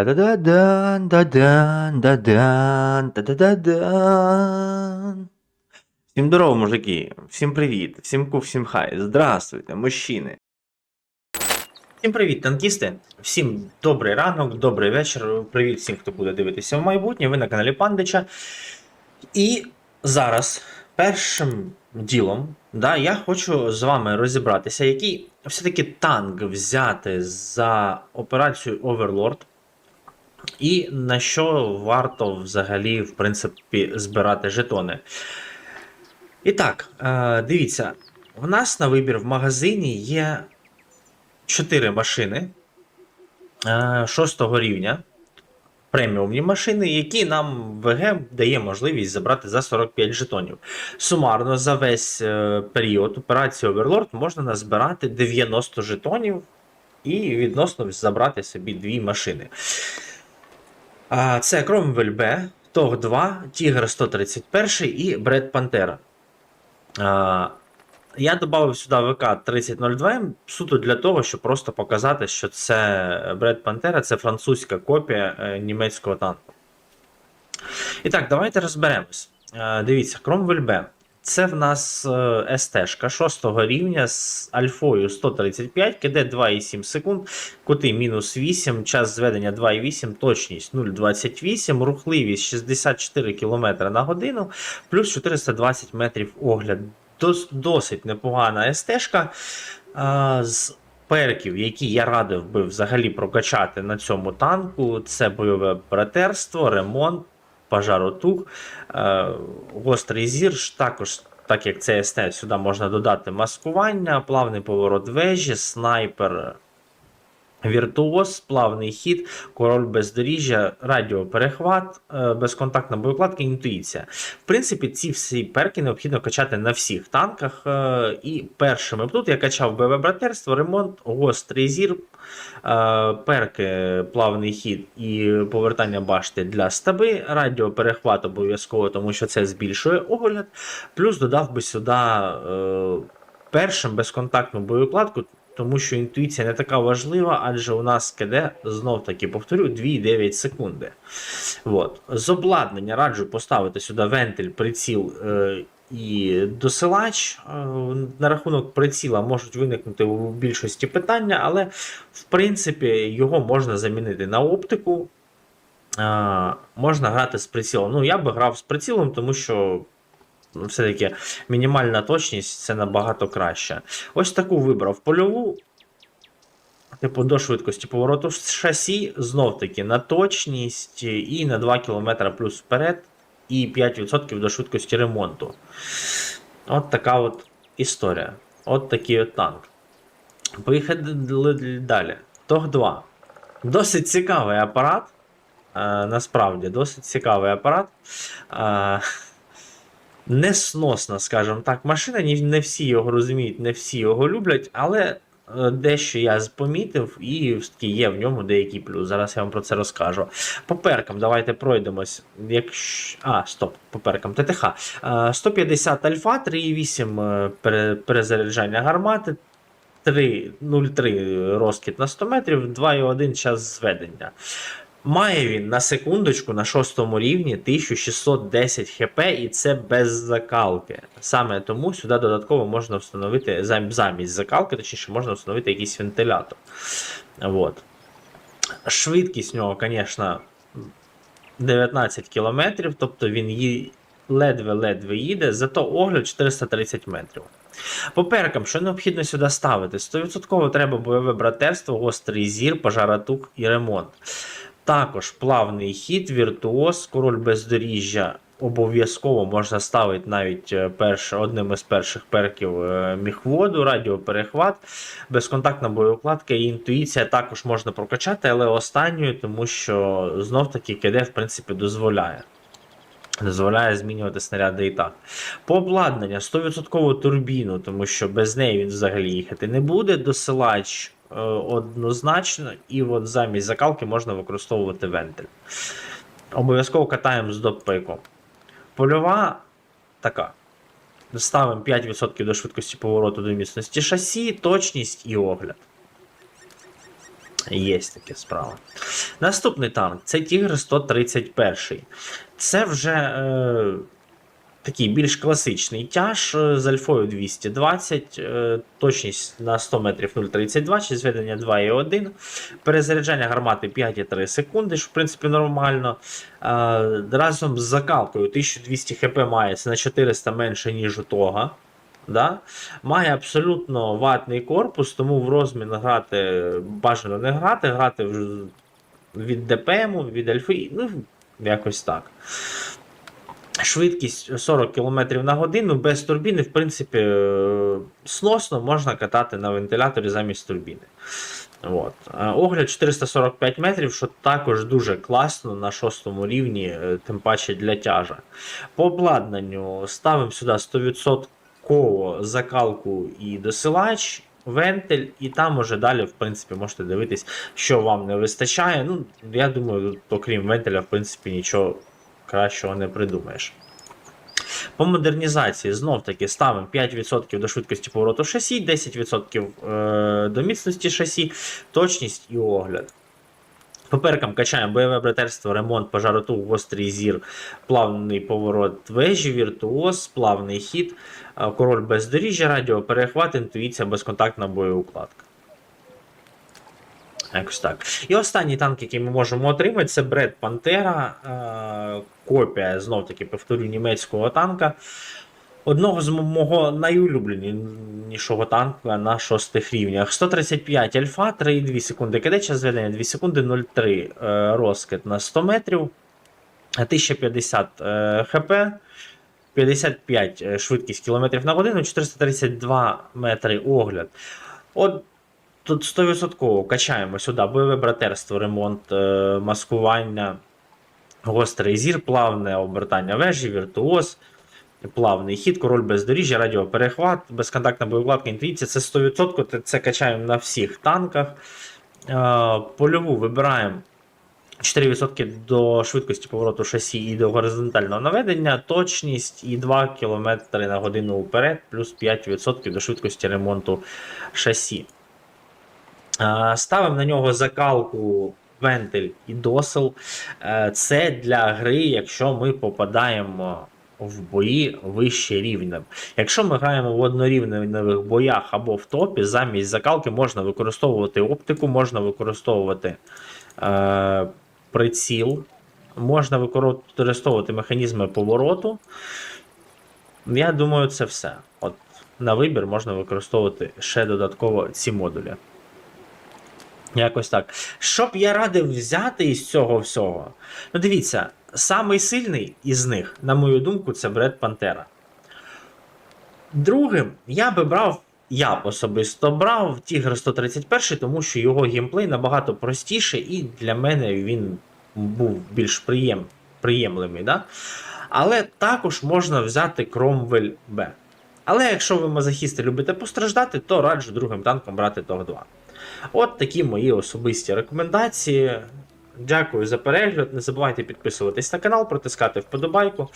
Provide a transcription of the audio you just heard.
Та-да-да-дан, да-дан, да-дан, та-да-да-дан. Всім здорово, мужики. Всім привіт. Всім ку, всім хай. Здравствуйте, мужчини. Всім привіт, танкісти. Всім добрий ранок, добрий вечір. Привіт всім, хто буде дивитися в майбутнє. Ви на каналі Пандича. І зараз першим ділом, да, я хочу з вами розібратися, який все-таки танк взяти за операцію Overlord. І на що варто взагалі, в принципі, збирати жетони. І так, е, дивіться, у нас на вибір в магазині є 4 машини е, 6 рівня. Преміумні машини, які нам ВГ дає можливість забрати за 45 жетонів. Сумарно за весь е, період операції Overlord можна назбирати 90 жетонів і відносно забрати собі дві машини. Це Кромвель Б, Тог 2, Тігр 131 і Бред Пантера. Я додав сюди ВК 3002 суто для того, щоб просто показати, що це Бред Пантера це французька копія е, німецького танку. І так, давайте розберемось. Дивіться, Кромвель Б. Це в нас е, СТ-шка 6 рівня з альфою 135, КД 2,7 секунд, кути мінус 8, час зведення 2,8, точність 0,28, рухливість 64 км на годину, плюс 420 метрів огляд. Дос, досить непогана СТ-шка. А, з перків, які я радив би взагалі прокачати на цьому танку, це бойове братерство, ремонт, пожаротух, е, гострий зір, також. Так як це СТ, сюди можна додати маскування, плавний поворот вежі, снайпер, віртуоз, плавний хід, король бездоріжжя, радіоперехват, е, безконтактна боєкладка, інтуїція. В принципі, ці всі перки необхідно качати на всіх танках. е, І першими тут я качав БВ братерство, ремонт, гострий зір, е, перки, плавний хід і повертання башти для стаби, радіоперехват обов'язково, тому що це збільшує огляд. Плюс додав би сюди першим безконтактну боєкладку. Тому що інтуїція не така важлива, адже у нас КД, знов таки повторю, 2,9 секунди. От. З обладнання раджу поставити сюди вентиль, приціл е, і досилач. Е, на рахунок приціла можуть виникнути у більшості питання, але в принципі його можна замінити на оптику. Е, можна грати з прицілом. Ну, я би грав з прицілом, тому що ну, все-таки мінімальна точність це набагато краще. Ось таку вибрав польову. Типу до швидкості повороту шасі, знов таки на точність і на 2 км плюс вперед, і 5% до швидкості ремонту. От така от історія. От такий от танк. Поїхали далі. Тог 2. Досить цікавий апарат. Е, насправді, досить цікавий апарат. Е, несносна, скажімо так, машина. Не всі його розуміють, не всі його люблять, але е, дещо я помітив, і є в ньому деякий плюс. Зараз я вам про це розкажу. По перкам, давайте пройдемось. Якщо... А, стоп, по перкам ТТХ. Е, 150 альфа, 3,8 е, перезаряджання гармати. 3,03 розкид на 100 метрів, 2,1 час зведення. Має він на секундочку на шостому рівні 1610 хп, і це без закалки. Саме тому сюди додатково можна встановити зам- замість закалки, точніше, можна встановити якийсь вентилятор. Вот. Швидкість нього, звісно, 19 км, тобто він ледве-ледве їде, зато огляд 430 метрів. По перкам, що необхідно сюди ставити? 100% треба бойове братерство, гострий зір, пожаратух і ремонт. Також плавний хід, віртуоз, король бездоріжжя. Обов'язково можна ставити навіть е, перше, одним із перших перків е, міхводу, радіоперехват, безконтактна боєукладка і інтуїція також можна прокачати, але останньою, тому що знов таки КД в принципі дозволяє. Дозволяє змінювати снаряди і так. По обладнання 100% турбіну, тому що без неї він взагалі їхати не буде. Досилач однозначно, і от замість закалки можна використовувати вентиль. Обов'язково катаємо з доппейком. Польова така. Ставимо 5% до швидкості повороту до міцності шасі, точність і огляд. Є таке справа. Наступний танк це Тігр 131. Це вже е, такий більш класичний тяж е, з альфою 220, е, точність на 100 метрів 0,32, чи зведення 2,1, перезаряджання гармати 5,3 секунди, що в принципі нормально. Е, разом з закалкою 1200 хп має, на 400 менше, ніж у того. Да? Має абсолютно ватний корпус, тому в розмін грати бажано не грати, грати від ДПМу, від альфи, ну, якось так. Швидкість 40 км на годину без турбіни, в принципі, е, сносно можна катати на вентиляторі замість турбіни. От. Е, Огляд 445 метрів, що також дуже класно на шостому рівні, е, тим паче для тяжа. По обладнанню ставимо сюди 100% закалку і досилач, вентиль, і там уже далі, в принципі, можете дивитись, що вам не вистачає. Ну, я думаю, окрім вентиля, в принципі, нічого кращого не придумаєш. По модернізації знов таки ставимо 5% до швидкості повороту шасі, 10% е, до міцності шасі, точність і огляд. По перкам качаємо бойове братерство, ремонт, пожароту, гострий зір, плавний поворот вежі, віртуоз, плавний хід, е, король бездоріжжя, радіо, перехват, інтуїція, безконтактна боєукладка. Якось так. І останній танк, який ми можемо отримати, це Бред Пантера. Е, копія, знов таки, повторю, німецького танка. Одного з мого найулюбленішого танка на шостих рівнях. 135 альфа, 3,2 секунди КД, час зведення 2 секунди 0,3 е, розкид на 100 метрів, 1050 е, хп, 55 е, швидкість кілометрів на годину, 432 метри огляд. От тут 100% качаємо сюди бойове братерство, ремонт, е, маскування, гострий зір, плавне обертання вежі, віртуоз, плавний хід, король бездоріжжя, радіоперехват, безконтактна боєукладка, інтуїція. Це 100%, це- це качаємо на всіх танках. Е, Польову вибираємо 4% до швидкості повороту шасі і до горизонтального наведення, точність і 2 км на годину вперед, плюс 5% до швидкості ремонту шасі. Ставимо на нього закалку, вентиль і досил. Е, Це для гри, якщо ми попадаємо в бої вище рівнем. Якщо ми граємо в однорівневих боях або в топі, замість закалки можна використовувати оптику, можна використовувати е, приціл, можна використовувати механізми повороту. Я думаю, це все. От на вибір можна використовувати ще додатково ці модулі. Якось так. Що б я радив взяти із цього всього? Ну, дивіться, самий сильний із них, на мою думку, це Бред Пантера. Другим я би брав, я б особисто брав Тігр 131, тому що його геймплей набагато простіший, і для мене він був більш приєм, приємлемий. Да? Але також можна взяти Кромвель Б. Але якщо ви мазохісти любите постраждати, то раджу другим танком брати Тог 2. От такі мої особисті рекомендації. Дякую за перегляд. Не забувайте підписуватись на канал, протискати вподобайку.